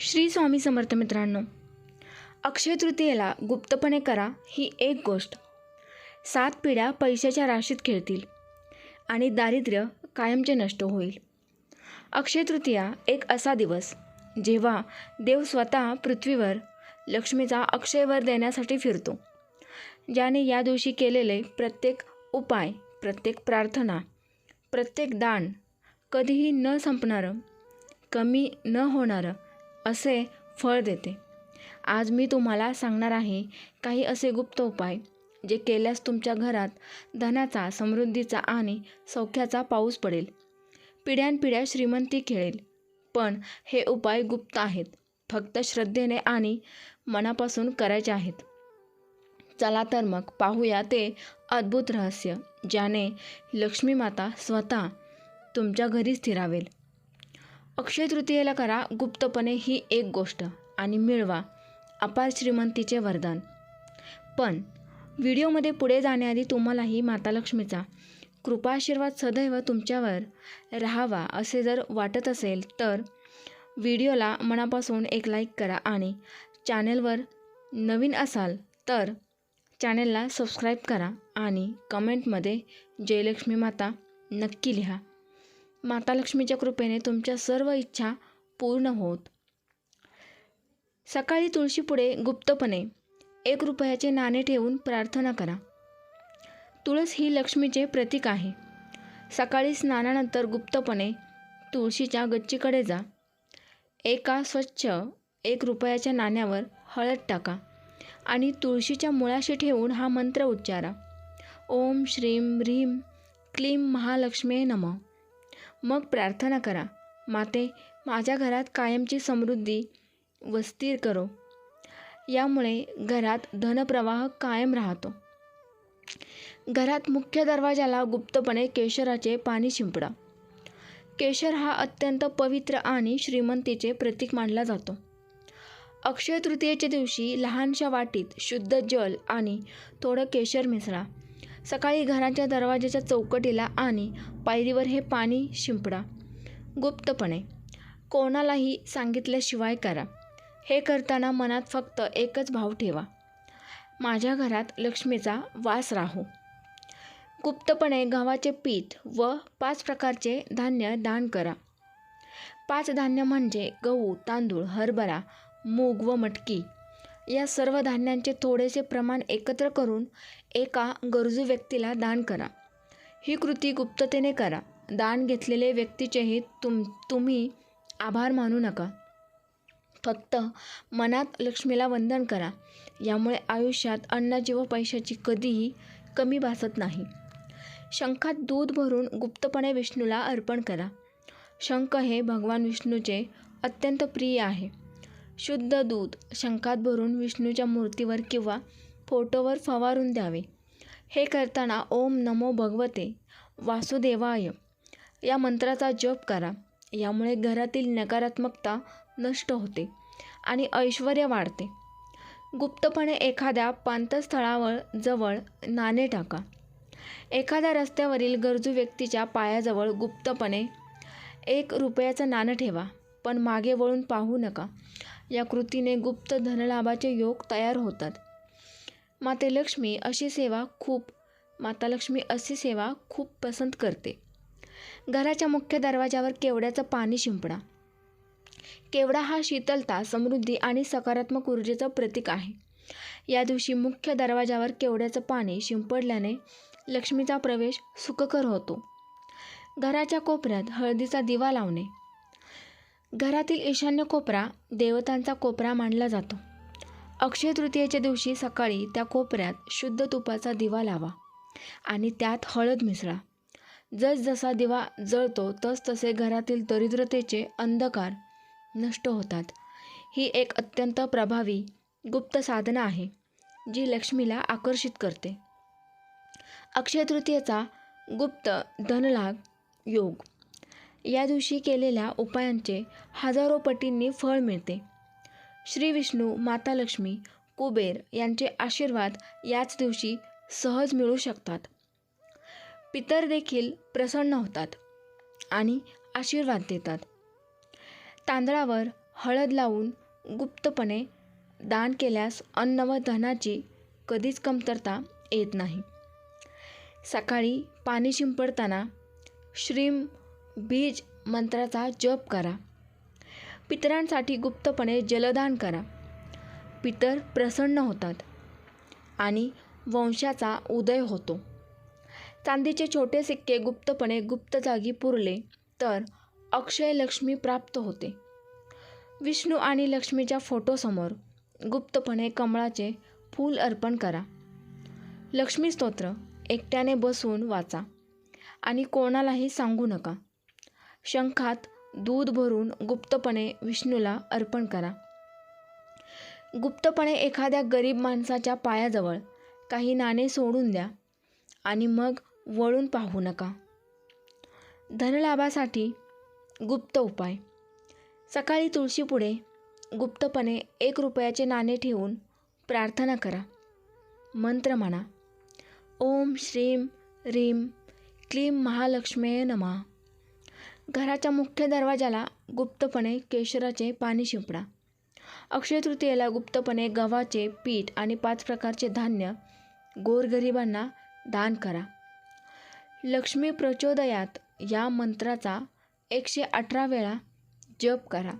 श्री स्वामी समर्थ मित्रांनो अक्षय तृतीयेला गुप्तपणे करा ही एक गोष्ट. सात पिढ्या पैशाच्या राशीत खेळतील आणि दारिद्र्य कायमचे नष्ट होईल. अक्षय तृतीया एक असा दिवस जेव्हा देव स्वतः पृथ्वीवर लक्ष्मीचा अक्षयवर देण्यासाठी फिरतो ज्याने या दिवशी केलेले प्रत्येक उपाय प्रत्येक प्रार्थना प्रत्येक दान कधीही न संपणारं कमी न होणारं असे फळ देते. आज मी तुम्हाला सांगणार आहे काही असे गुप्त उपाय जे केल्यास तुमच्या घरात धनाचा समृद्धीचा आणि सौख्याचा पाऊस पडेल. पिढ्यानपिढ्या श्रीमंती खेळेल. पण हे उपाय गुप्त आहेत. फक्त श्रद्धेने आणि मनापासून करायचे आहेत. चला तर मग पाहूया ते अद्भुत रहस्य ज्याने लक्ष्मी माता स्वतः तुमच्या घरी स्थिरावेल. अक्षय तृतीयेला करा गुप्तपणे ही एक गोष्ट आणि मिळवा अपार श्रीमंतीचे वरदान. पण व्हिडिओमध्ये पुढे जाण्याआधी तुम्हालाही माता लक्ष्मीचा कृपाशीर्वाद सदैव तुमच्यावर राहावा असे जर वाटत असेल तर व्हिडिओला मनापासून एक लाईक करा आणि चॅनेलवर नवीन असाल तर चॅनेलला सबस्क्राईब करा आणि कमेंटमध्ये जयलक्ष्मी माता नक्की लिहा. माता लक्ष्मीच्या कृपेने तुमच्या सर्व इच्छा पूर्ण होत. सकाळी तुळशीपुढे गुप्तपणे एक रुपयाचे नाणे ठेवून प्रार्थना करा. तुळस ही लक्ष्मीचे प्रतीक आहे. सकाळी स्नानानंतर गुप्तपणे तुळशीच्या गच्चीकडे जा. एका स्वच्छ एक रुपयाच्या नाण्यावर हळद टाका आणि तुळशीच्या मुळाशी ठेवून हा मंत्र उच्चारा. ओम श्रीम ह्रीम क्लीम महालक्ष्मी नमः. मग प्रार्थना करा. माते माझ्या घरात कायमची समृद्धी व स्थिर करो. यामुळे घरात धनप्रवाह कायम राहतो. घरात मुख्य दरवाजाला गुप्तपणे केशराचे पाणी शिंपडा. केशर हा अत्यंत पवित्र आणि श्रीमंतीचे प्रतीक मानला जातो. अक्षय तृतीयेच्या दिवशी लहानशा वाटीत शुद्ध जल आणि थोडं केशर मिसळा. सकाळी घराच्या दरवाजाच्या चौकटीला आणि पायरीवर हे पाणी शिंपडा. गुप्तपणे कोणालाही सांगितल्याशिवाय करा. हे करताना मनात फक्त एकच भाव ठेवा. माझ्या घरात लक्ष्मीचा वास राहू. गुप्तपणे गव्हाचे पीठ व पाच प्रकारचे धान्य दान करा. पाच धान्य म्हणजे गहू तांदूळ हरभरा मूग व मटकी. या सर्व धान्यांचे थोडेसे प्रमाण एकत्र करून एका गरजू व्यक्तीला दान करा. ही कृती गुप्ततेने करा. दान घेतलेले व्यक्तीचेही तुम तुम्ही आभार मानू नका. फक्त मनात लक्ष्मीला वंदन करा. यामुळे आयुष्यात अन्नाची व पैशाची कधीही कमी भासत नाही. शंखात दूध भरून गुप्तपणे विष्णूला अर्पण करा. शंख हे भगवान विष्णूचे अत्यंत प्रिय आहे. शुद्ध दूध शंखात भरून विष्णूच्या मूर्तीवर किंवा फोटोवर फवारून द्यावे. हे करताना ओम नमो भगवते वासुदेवाय. या मंत्राचा जप करा. यामुळे घरातील नकारात्मकता नष्ट होते आणि ऐश्वर वाढते. गुप्तपणे एखाद्या पांतस्थळावर जवळ नाणे टाका. एखाद्या रस्त्यावरील गरजू व्यक्तीच्या पायाजवळ गुप्तपणे एक रुपयाचं नाणं ठेवा पण मागे वळून पाहू नका. या कृतीने गुप्त धनलाभाचे योग तयार होतात. माते लक्ष्मी अशी सेवा खूप माता लक्ष्मी अशी सेवा खूप पसंत करते. घराच्या मुख्य दरवाजावर केवड्याचं पाणी शिंपडा. केवडा हा शीतलता समृद्धी आणि सकारात्मक ऊर्जेचं प्रतीक आहे. या दिवशी मुख्य दरवाजावर केवड्याचं पाणी शिंपडल्याने लक्ष्मीचा प्रवेश सुखकर होतो. घराच्या कोपऱ्यात हळदीचा दिवा लावणे घरातील ईशान्य कोपरा देवतांचा कोपरा मानला जातो. अक्षय तृतीयेच्या दिवशी सकाळी त्या कोपऱ्यात शुद्ध तुपाचा दिवा लावा आणि त्यात हळद मिसळा. जसजसा दिवा जळतो तसतसे घरातील दरिद्रतेचे अंधकार नष्ट होतात. ही एक अत्यंत प्रभावी गुप्त साधना आहे जी लक्ष्मीला आकर्षित करते. अक्षय तृतीयेचा गुप्त धनलाभ योग. या दिवशी केलेल्या उपायांचे हजारो पटींनी फळ मिळते. श्री विष्णू माता लक्ष्मी कुबेर यांचे आशीर्वाद याच दिवशी सहज मिळू शकतात. पितर देखील प्रसन्न होतात आणि आशीर्वाद देतात. तांदळावर हळद लावून गुप्तपणे दान केल्यास अन्न व धनाची कधीच कमतरता येत नाही. सकाळी पाणी शिंपडताना श्रीम बीज मंत्राचा जप करा. पितरांसाठी गुप्तपणे जलदान करा. पितर प्रसन्न होतात आणि वंशाचा उदय होतो. चांदीचे छोटे सिक्के गुप्तपणे गुप्त जागी पुरले तर अक्षय लक्ष्मी प्राप्त होते. विष्णू आणि लक्ष्मीच्या फोटोसमोर गुप्तपणे कमळाचे फूल अर्पण करा. लक्ष्मी स्तोत्र एकट्याने बसून वाचा आणि कोणालाही सांगू नका. शंखात दूध भरून गुप्तपणे विष्णूला अर्पण करा. गुप्तपणे एखाद्या गरीब माणसाच्या पायाजवळ काही नाणे सोडून द्या आणि मग वळून पाहू नका. धनलाभासाठी गुप्त उपाय. सकाळी तुळशीपुढे गुप्तपणे एक रुपयाचे नाणे ठेवून प्रार्थना करा. मंत्र म्हणा ओम श्रीम रीम क्लीम महालक्ष्मे नमा. घराच्या मुख्य दरवाजाला गुप्तपणे केशराचे पाणी शिंपडा. अक्षय तृतीयेला गुप्तपणे गव्हाचे पीठ आणि पाच प्रकारचे धान्य गोरगरिबांना दान करा. लक्ष्मी प्रचोदयात या मंत्राचा एकशे अठरा वेळा जप करा.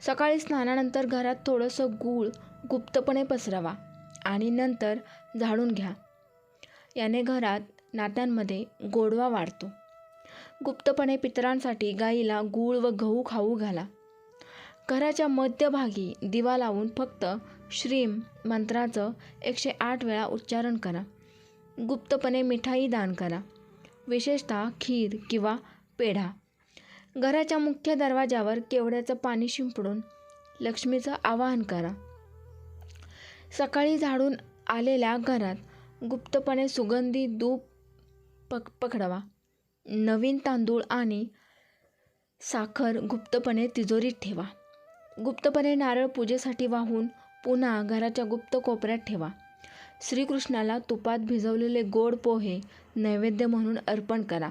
सकाळी स्नानानंतर घरात थोडंसं गूळ गुप्तपणे पसरवा आणि नंतर झाडून घ्या. याने घरात नात्यांमध्ये गोडवा वाढतो. गुप्तपणे पितरांसाठी गाईला गूळ व गहू खाऊ घाला. घराच्या मध्यभागी दिवा लावून फक्त श्रीम मंत्राचं एकशे आठ वेळा उच्चारण करा. गुप्तपणे मिठाई दान करा. विशेषतः खीर किंवा पेढा. घराच्या मुख्य दरवाजावर केवड्याचं पाणी शिंपडून लक्ष्मीचं आवाहन करा. सकाळी झाडून आलेल्या घरात गुप्तपणे सुगंधी दूप पक पकडवा. नवीन तांदूळ आणि साखर गुप्तपणे तिजोरीत ठेवा. गुप्तपणे नारळ पूजेसाठी वाहून पुन्हा घराच्या गुप्त कोपऱ्यात ठेवा. श्रीकृष्णाला तुपात भिजवलेले गोड पोहे नैवेद्य म्हणून अर्पण करा.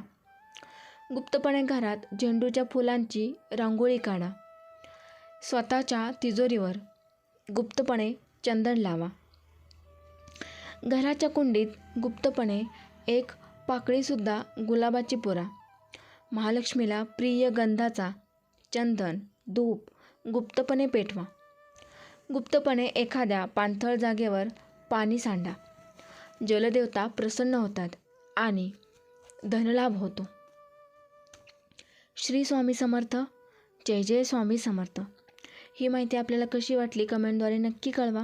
गुप्तपणे घरात झेंडूच्या फुलांची रांगोळी काढा. स्वतःच्या तिजोरीवर गुप्तपणे चंदन लावा. घराच्या कुंडीत गुप्तपणे एक पाकळीसुद्धा गुलाबाची पुरा. महालक्ष्मीला प्रिय गंधाचा चंदन धूप गुप्तपणे पेटवा. गुप्तपणे एखाद्या पाणथळ जागेवर पाणी सांडा. जलदेवता प्रसन्न होतात आणि धनलाभ होतो. श्री स्वामी समर्थ जय जय स्वामी समर्थ. ही माहिती आपल्याला कशी वाटली कमेंटद्वारे नक्की कळवा.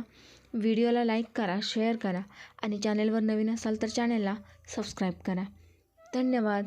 व्हिडिओला लाईक करा शेअर करा आणि चॅनेलवर नवीन असाल तर चॅनेलला सबस्क्राईब करा. धन्यवाद.